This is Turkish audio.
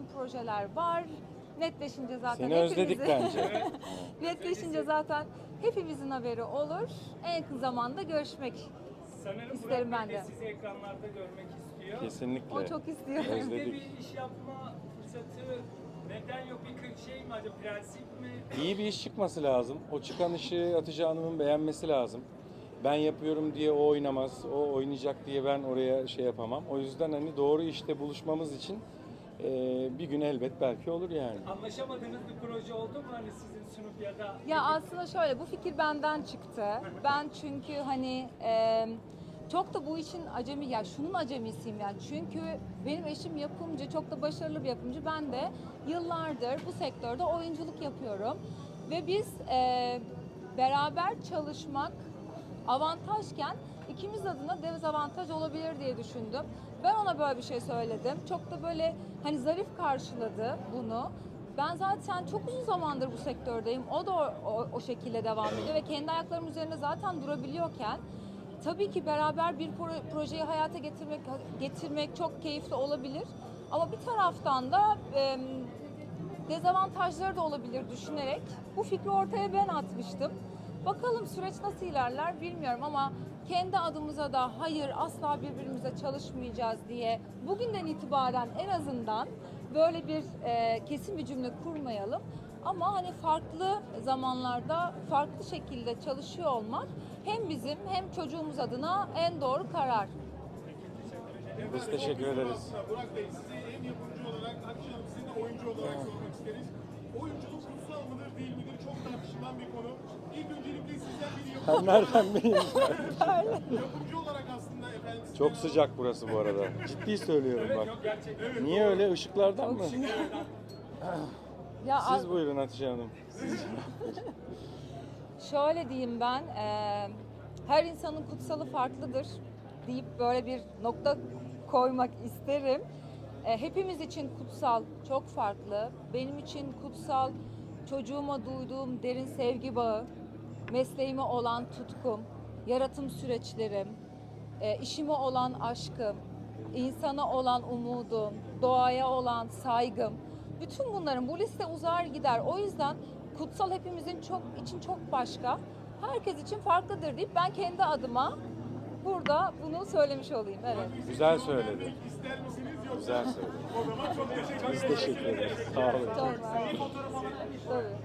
bütün projeler var. Netleşince zaten Seni özledik bence. Netleşince zaten hepimizin haberi olur. En yakın zamanda görüşmek. Sanırım İsterim Burak ben Bey de de. sizi ekranlarda görmek istiyor. Kesinlikle. O çok istiyor. Özledik. bir iş yapma fırsatı neden yok? Bir şey mi acaba prensip mi? İyi bir iş çıkması lazım. O çıkan işi Hatice Hanım'ın beğenmesi lazım. Ben yapıyorum diye o oynamaz, o oynayacak diye ben oraya şey yapamam. O yüzden hani doğru işte buluşmamız için eee, bir gün elbet belki olur yani. Anlaşamadığınız bir proje oldu mu hani sizin sunup ya da Ya aslında şöyle bu fikir benden çıktı. Ben çünkü hani e, çok da bu işin acemi ya şunun acemisiyim yani. Çünkü benim eşim yapımcı, çok da başarılı bir yapımcı. Ben de yıllardır bu sektörde oyunculuk yapıyorum. Ve biz e, beraber çalışmak avantajken ikimiz adına dezavantaj olabilir diye düşündüm. Ben ona böyle bir şey söyledim. Çok da böyle hani zarif karşıladı bunu. Ben zaten çok uzun zamandır bu sektördeyim. O da o, o, o şekilde devam ediyor ve kendi ayaklarım üzerinde zaten durabiliyorken tabii ki beraber bir pro- projeyi hayata getirmek getirmek çok keyifli olabilir. Ama bir taraftan da em, dezavantajları da olabilir düşünerek bu fikri ortaya ben atmıştım. Bakalım süreç nasıl ilerler bilmiyorum ama kendi adımıza da hayır asla birbirimize çalışmayacağız diye bugünden itibaren en azından böyle bir e, kesin bir cümle kurmayalım. Ama hani farklı zamanlarda farklı şekilde çalışıyor olmak hem bizim hem çocuğumuz adına en doğru karar. Biz teşekkür ederiz. Burak Bey size hem yapımcı olarak Hanım size de oyuncu olarak sormak isteriz. Oyunculuk kutsal mıdır değil midir çok tartışılan bir konu. Ben nereden bileyim? yapımcı olarak aslında efendim Çok sıcak burası bu arada. Ciddi söylüyorum bak. yok gerçekten. Niye öyle? Işıklardan mı? Ya Siz buyurun Hatice Hanım. Şöyle diyeyim ben, eee, her insanın kutsalı farklıdır deyip böyle bir nokta koymak isterim. E, hepimiz için kutsal çok farklı. Benim için kutsal çocuğuma duyduğum derin sevgi bağı, mesleğime olan tutkum, yaratım süreçlerim, e, işime olan aşkım, insana olan umudum, doğaya olan saygım. Bütün bunların bu liste uzar gider. O yüzden kutsal hepimizin çok için çok başka. Herkes için farklıdır deyip ben kendi adıma burada bunu söylemiş olayım. Evet. Güzel söyledi. ister misiniz yoksa Güzel söyledi. o zaman çok teşekkür Biz teşekkür ederiz. Sağ olun. Tamam. Tabii.